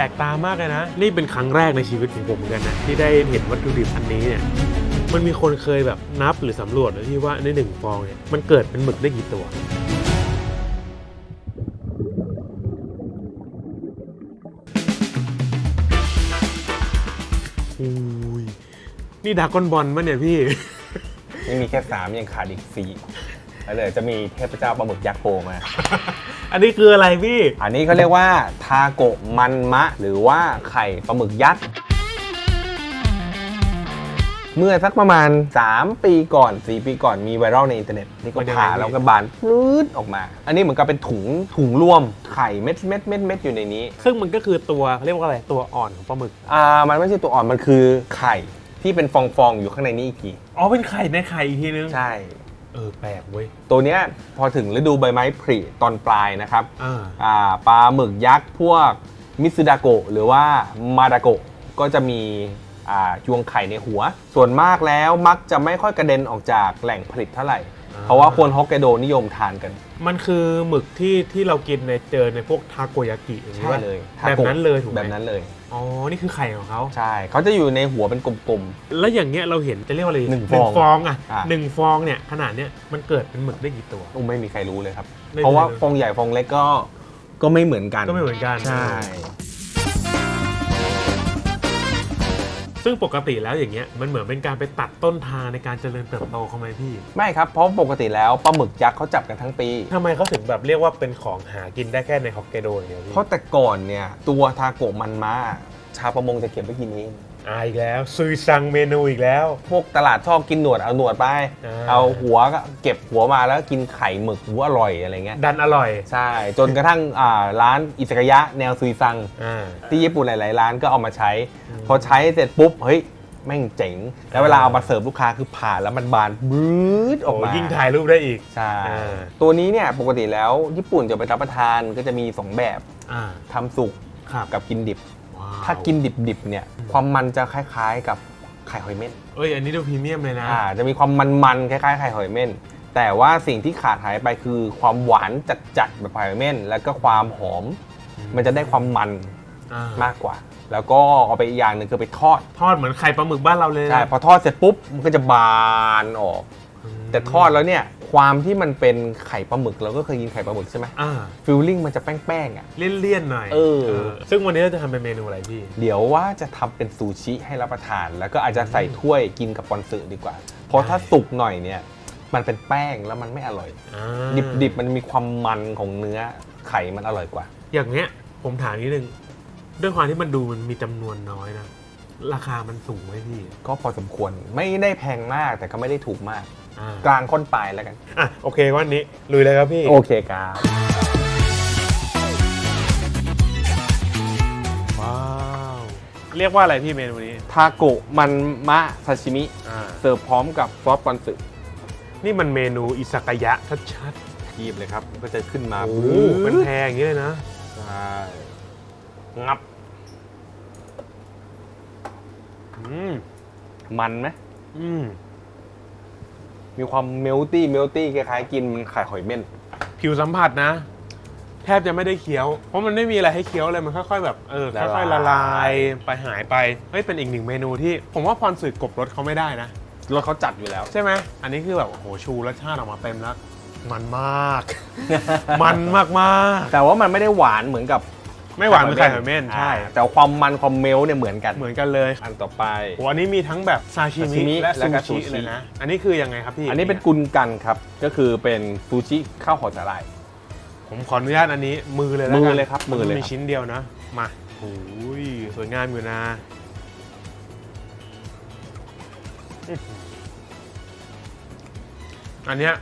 ลกตามากเลยนะ นี่เป็นครั้งแรกในชีวิตของผมเหมือนกันนะ ที่ได้เห็นวัตถุดิบอันนี้เนี่ยมันมีคนเคยแบบนับหรือสำรวจนะที่ว่าในหนึ่งฟองเนี่ยมันเกิดเป็นหมึกได้กี่ตัว อุ้ย นี่ดากอนบอลปะเนี่ยพี่ ไม่มีแค่สามยังขาดอีกสี่แล้วเลยจะมีเทพเจ้าปลาหมึกยักษ์โผล่มา อันนี้คืออะไรพี่ อันนี้เขาเรียกว่าทาโกะมันมะ หรือว่าไข่ปลาหมึกยักษ์เมื่อสักประมาณ 3 ปีก่อน 4 ปีก่อนมีไวรัลในอินเทอร์เน็ตนี่ก็มันยังไงผ่าพี่แล้วก็บานพลืดออกมา อันนี้เหมือนกับเป็นถุงถุงรวมไข่เม็ดเม็ดเม็ดเม็ดอยู่ในนี้ ซึ่งมันก็คือตัวเขาเรียกว่าอะไรตัวอ่อนของปลาหมึกอ่ามันไม่ใช่ตัวอ่อนมันคือไข่ที่เป็นฟองๆอยู่ข้างในนี้อีกทีอ๋อเป็นไข่ในไข่อีกทีนึงใช่ เออแปลกเว้ย ตัวเนี้ยพอถึงฤดูใบไม้ผลิตอนปลายนะครับอ่า อ่าปลาหมึกยักษ์พวกมิสดาโกะหรือว่ามาดาโกะก็จะมีอ่ายวงไข่ในหัว ส่วนมากแล้วมักจะไม่ค่อยกระเด็นออกจากแหล่งผลิตเท่าไหร่ เพราะว่าคนฮอกไกโดนิยมทานกัน มันคือหมึกที่ที่เรากินในเจอในพวกทาโกยากิอย่างนี้ใช่ปะเลยแบบนั้นเลยถูกไหมแบบนั้นเลย อ๋อ นี่คือไข่ของเขาใช่ เขาจะอยู่ในหัวเป็นกลม แล้วอย่างเงี้ยเราเห็นจะเรียกว่าอะไรหนึ่งฟองฟองอะอะ หนึ่งฟองเนี่ยขนาดเนี้ยมันเกิดเป็นหมึกได้กี่ตัว ๆอุ้มไม่มีใครรู้เลยครับ ไม่เพราะว่ารู้เลย ฟองใหญ่ฟองเล็กก็ก็ไม่เหมือนกันก็ไม่เหมือนกันใช่ ซึ่งปกติแล้วอย่างเงี้ยมันเหมือนเป็นการไปตัดต้นทางในการเจริญเติบโตเขาไหมพี่ไม่ครับ เพราะปกติแล้วปลาหมึกยักษ์เขาจับกันทั้งปี ทำไมเขาถึงแบบเรียกว่าเป็นของหากินได้แค่ในฮอกไกโดอย่างเดียวพี่ เพราะแต่ก่อนเนี่ยตัวทาโกะมันมา ชาวประมงจะเก็บไว้กินเองอ่าอีกแล้วซุยซังเมนูอีกแล้ว พวกตลาดชอบกินหนวดเอาหนวดไป อ่า เอาหัวก็เก็บหัวมาแล้วกินไข่หมึกหัวอร่อยอะไรเงี้ยดันอร่อยใช่จนกระทั่งอ่าร้านอิซากายะแนวซุยซัง อ่า ที่ญี่ปุ่นหลาย ๆ ร้านก็เอามาใช้อืมพอใช้เสร็จปุ๊บ เฮ้ย แม่งเจ๋ง แล้วเวลาเอามาเสิร์ฟลูกค้าคือผ่าแล้วมันบานบืดอโอ้อกมายิ่งถ่ายรูปได้อีก ใช่อ่า ตัวนี้เนี่ยปกติแล้วญี่ปุ่นจะไปรับประทานก็จะมี 2 แบบอ่าทำสุกครับกับกินดิบว้ว ถ้ากินดิบๆเนี่ยความมันจะคล้ายๆกับไข่หอยเม่นเอ้ย อันนี้ดูพรีเมียมเลยนะ อ่าจะมีความมันๆคล้ายๆไข่หอยเม่นแต่ว่าสิ่งที่ขาดหายไปคือความหวานจัดๆแบบไข่หอยเม่นแล้วก็ความหอม มันจะได้ความมันอ่ามมากกว่า แล้วก็เอาไปอีกอย่างหนึ่งคือไปทอดทอดเหมือนไข่ปลาหมึกบ้านเราเลยนะใช่พอทอดเสร็จปุ๊บมันก็จะบานออกมแต่ทอดแล้วเนี่ย ความที่มันเป็นไข่ปลาหมึกเราก็เคยกินไข่ปลาหมึกใช่ไหมอ่าฟิลลิ่งมันจะแป้งๆอะ เลี่ยนๆหน่อยเออ ซึ่งวันนี้เราจะทำเป็นเมนูอะไรพี่ เดี๋ยวว่าจะทำเป็นซูชิให้รับประทาน แล้วก็อาจจะใส่ถ้วยกินกับปอนสึดีกว่า เพราะถ้าสุกหน่อยเนี่ย มันเป็นแป้งแล้วมันไม่อร่อย อ่าดิบๆมันมีความมันของเนื้อไข่มันอร่อยกว่า อย่างเงี้ยผมถามนิดนึงด้วยความที่มันดูมันมีจำนวนน้อยนะ ราคามันสูงไหมพี่ก็พอสมควรไม่ได้แพงมากแต่ก็ไม่ได้ถูกมาก อ่ากลางค้นปลายแล้วกัน อะโอเควันนี้ลุยเลยครับพี่ โอเคครับว้าวเรียกว่าอะไรพี่เมนูนี้ทาโกะมันมะซาชิมิ อ่าเสิร์ฟพร้อมกับซอสปอนสึ นี่มันเมนูอิซากายะชัดยีบเลยครับ ก็จะขึ้นมาๆโอ้บื้อเป็นแพงอย่างนี้เลยนะ ใช่งับ อืมมันไหมอืมมีความเมลตี้เมลตี้คล้ายๆกินมันไข่หอยเม่นผิวสัมผัสนะ แทบจะไม่ได้เคี้ยว เพราะมันไม่มีอะไรให้เคี้ยวเลยมันค่อยๆแบบเออละลายค่อยๆละลายไปหายไปเฮ้ยเป็นอีกหนึ่งเมนูที่ ผมว่าพรสื่อกบรสเขาไม่ได้นะรสเขาจัดอยู่แล้ว ใช่ไหมอันนี้คือแบบโอ้โหชูรสชาติออกมาเต็มแล้วมันมาก มันมากมากแต่ว่ามันไม่ได้หวานเหมือนกับๆ ไม่หวานเหมือนไข่หอยเม่นใช่อ่าแต่ความมันความเมลเนี่ยเหมือนกัน เหมือนกันเลยอันต่อไป โอ้อันนี้มีทั้งแบบซาชิมิซาชิมิและและซูก็ซูชิชิ เลยนะ อันนี้คือยังไงครับพี่อันนี้เป็นกุนกันครับ ก็คือเป็นซูชิข้าวห่อสาหร่าย ผมขออนุญาตอันนี้มือเลยแล้วกันมือเลยครับมือเลยนมีครับชิ้นเดียวนะ มาโอ้ยสวยงามอยู่นะอันเนี้ย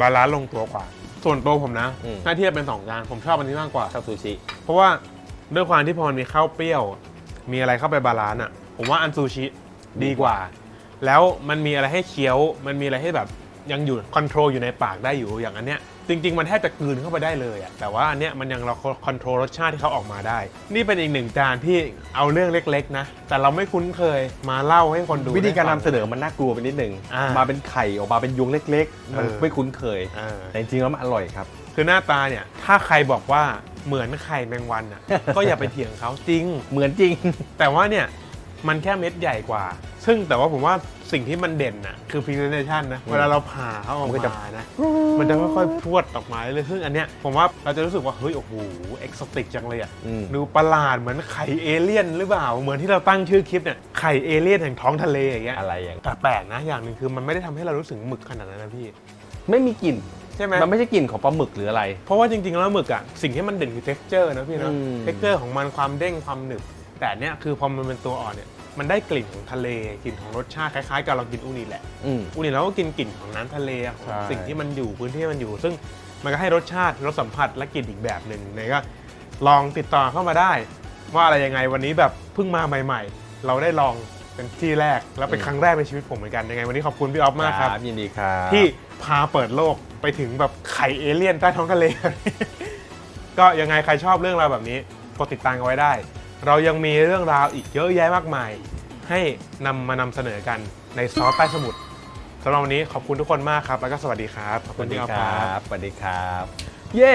บาลานซ์ลงตัวกว่า ส่วนตัวผมนะ อืม ถ้าเทียบเป็นสองจานผมชอบอันนี้มากกว่า ชอบซูชิ เพราะว่าด้วยความที่พอมันมีข้าวเปรี้ยว มีอะไรเข้าไปบาลานซ์อะ ผมว่าอันซูชิดีกว่า แล้วมันมีอะไรให้เคี้ยว มันมีอะไรให้แบบ ยังอยู่คอนโทรลอยู่ในปากได้อยู่อย่างอันเนี้ยจริง ๆ มันแทบจะกลืนเข้าไปได้เลยอะแต่ว่าอันเนี้ยมันยังเราคอนโทรลรสชาติที่เขาออกมาได้ นี่เป็นอีกหนึ่งจานที่เอาเรื่องเล็กๆนะ แต่เราไม่คุ้นเคยมาเล่าให้คนดูวิธีการนำได้ฟังเสนอมันน่ากลัวไปนิดนึง อ่ามมาเป็นไข่ออกมาเป็นยุงเล็ก ๆ มันเออ ไม่คุ้นเคยเออแต่จริงๆแล้วมันอร่อยครับ คือหน้าตาเนี่ย ถ้าใครบอกว่าเหมือนไข่แมงวันอะ ก็อย่าไปเถียงเขาจริง เหมือนจริง แต่ว่าเนี่ย มันแค่เม็ดใหญ่กว่า ซึ่งแต่ว่าผมว่าสิ่งที่มันเด่นน่ะคือ presentation นะอืมเวลาเราผ่าเขาออกมันก็จะ มานะ มันจะค่อยๆพรวดออกมาเลยซึ่งอันเนี้ยผมว่าเราจะรู้สึกว่า เฮ้ย โอ้โห เอกซติกจังเลยอะ อืม ดูประหลาดเหมือนไข่เอเลี่ยนหรือเปล่า เหมือนที่เราตั้งชื่อคลิปเนี่ย ไข่เอเลี่ยนแห่งท้องทะเลอย่างเงี้ยอะไรอย่าง แต่แปลกนะ อย่างหนึ่งคือมันไม่ได้ทำให้เรารู้สึกหมึกขนาดนั้นนะพี่ ไม่มีกลิ่น ใช่ไหม มันไม่ใช่กลิ่นของปลาหมึกหรืออะไร เพราะว่าจริงๆแล้วหมึกอะ สิ่งที่มันเด่นคือ texture นะพี่เนาะ อืม texture ของมันความเด้งความหนึบ แต่เนี้ยคือพอมันเป็นตัวอ่อนเนี่ย มันได้กลิ่นของทะเลกลิ่นของรสชาติคล้ายๆกับเรากินอูนิแหละอืม อูนิเราก็กินกลิ่นของน้ำทะเลของใช่ สิ่งที่มันอยู่พื้นที่มันอยู่ ซึ่งมันก็ให้รสชาติรสสัมผัสและกลิ่นอีกแบบหนึ่งเนี่ยก็ลองติดต่อเข้ามาได้ ว่าอะไรยังไงวันนี้แบบเพิ่งมาใหม่ ๆ เราได้ลองเป็นที่แรกแล้วเป็นครั้งแรกในชีวิตผมเหมือนกันยังไง วันนี้ขอบคุณพี่ออฟมากครับ ยินดีครับที่พาเปิดโลกไปถึงแบบไข่เอเลี่ยนใต้ท้องทะเล ก็ยังไงใครชอบเรื่องราวแบบนี้กดติดตามกันไว้ได้ เรายังมีเรื่องราวอีกเยอะแยะมากมาย ให้นำมานำเสนอกันในซอสใต้สมุทรสำหรับวันนี้ขอบคุณทุกคนมากครับ แล้วก็สวัสดีครับ ขอบสคุวัณสดีที่เอาคครัรับบสวัสดีครับ เย้